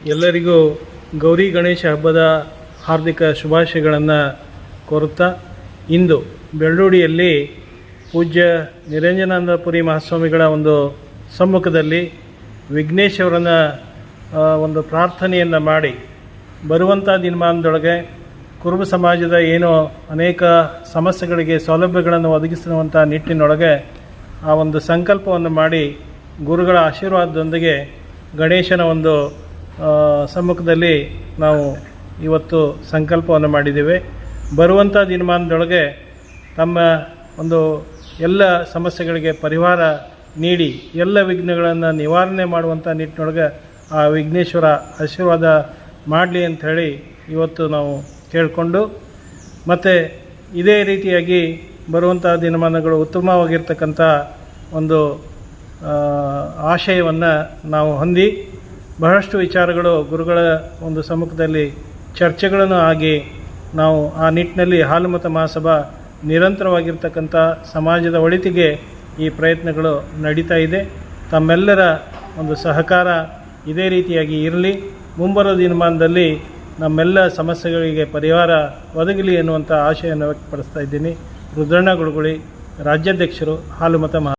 ಎಲ್ಲರಿಗೂ ಗೌರಿ ಗಣೇಶ ಹಬ್ಬದ ಹಾರ್ದಿಕ ಶುಭಾಶಯಗಳನ್ನು ಕೋರುತ್ತಾ ಇಂದು ಬೆಳ್ಳೂಡಿಯಲ್ಲಿ ಪೂಜ್ಯ ನಿರಂಜನಾನಂದಪುರಿ ಮಹಾಸ್ವಾಮಿಗಳ ಒಂದು ಸಮ್ಮುಖದಲ್ಲಿ ವಿಘ್ನೇಶ್ ಅವರನ್ನ ಒಂದು ಪ್ರಾರ್ಥನೆಯನ್ನು ಮಾಡಿ ಬರುವಂಥ ದಿನಮಾನದೊಳಗೆ ಕುರುಬ ಸಮಾಜದ ಏನೋ ಅನೇಕ ಸಮಸ್ಯೆಗಳಿಗೆ ಸೌಲಭ್ಯಗಳನ್ನು ಒದಗಿಸುವಂಥ ನಿಟ್ಟಿನೊಳಗೆ ಆ ಒಂದು ಸಂಕಲ್ಪವನ್ನು ಮಾಡಿ ಗುರುಗಳ ಆಶೀರ್ವಾದದೊಂದಿಗೆ ಗಣೇಶನ ಒಂದು ಸಮ್ಮುಖದಲ್ಲಿ ನಾವು ಇವತ್ತು ಸಂಕಲ್ಪವನ್ನು ಮಾಡಿದ್ದೇವೆ. ಬರುವಂಥ ದಿನಮಾನದೊಳಗೆ ತಮ್ಮ ಒಂದು ಎಲ್ಲ ಸಮಸ್ಯೆಗಳಿಗೆ ಪರಿಹಾರ ನೀಡಿ ಎಲ್ಲ ವಿಘ್ನಗಳನ್ನು ನಿವಾರಣೆ ಮಾಡುವಂಥ ನಿಟ್ಟಿನೊಳಗೆ ಆ ವಿಘ್ನೇಶ್ವರ ಆಶೀರ್ವಾದ ಮಾಡಲಿ ಅಂಥೇಳಿ ಇವತ್ತು ನಾವು ಕೇಳಿಕೊಂಡು, ಮತ್ತು ಇದೇ ರೀತಿಯಾಗಿ ಬರುವಂಥ ದಿನಮಾನಗಳು ಉತ್ತಮವಾಗಿರ್ತಕ್ಕಂಥ ಒಂದು ಆಶಯವನ್ನು ನಾವು ಹೊಂದಿ ಬಹಳಷ್ಟು ವಿಚಾರಗಳು ಗುರುಗಳ ಒಂದು ಸಮ್ಮುಖದಲ್ಲಿ ಚರ್ಚೆಗಳನ್ನು ಆಗಿ ನಾವು ಆ ನಿಟ್ಟಿನಲ್ಲಿ ಹಾಲುಮತ ಮಹಾಸಭಾ ನಿರಂತರವಾಗಿರ್ತಕ್ಕಂಥ ಸಮಾಜದ ಒಳಿತಿಗೆ ಈ ಪ್ರಯತ್ನಗಳು ನಡೀತಾ ಇದೆ. ತಮ್ಮೆಲ್ಲರ ಒಂದು ಸಹಕಾರ ಇದೇ ರೀತಿಯಾಗಿ ಇರಲಿ. ಮುಂಬರುವ ದಿನಮಾನದಲ್ಲಿ ನಮ್ಮೆಲ್ಲ ಸಮಸ್ಯೆಗಳಿಗೆ ಪರಿಹಾರ ಒದಗಲಿ ಎನ್ನುವಂಥ ಆಶಯವನ್ನು ವ್ಯಕ್ತಪಡಿಸ್ತಾ ಇದ್ದೀನಿ. ರುದ್ರಣ್ಣ ಗುಳುಗುಳಿ ರಾಜ್ಯಾಧ್ಯಕ್ಷರು, ಹಾಲುಮತ ಮಹಾ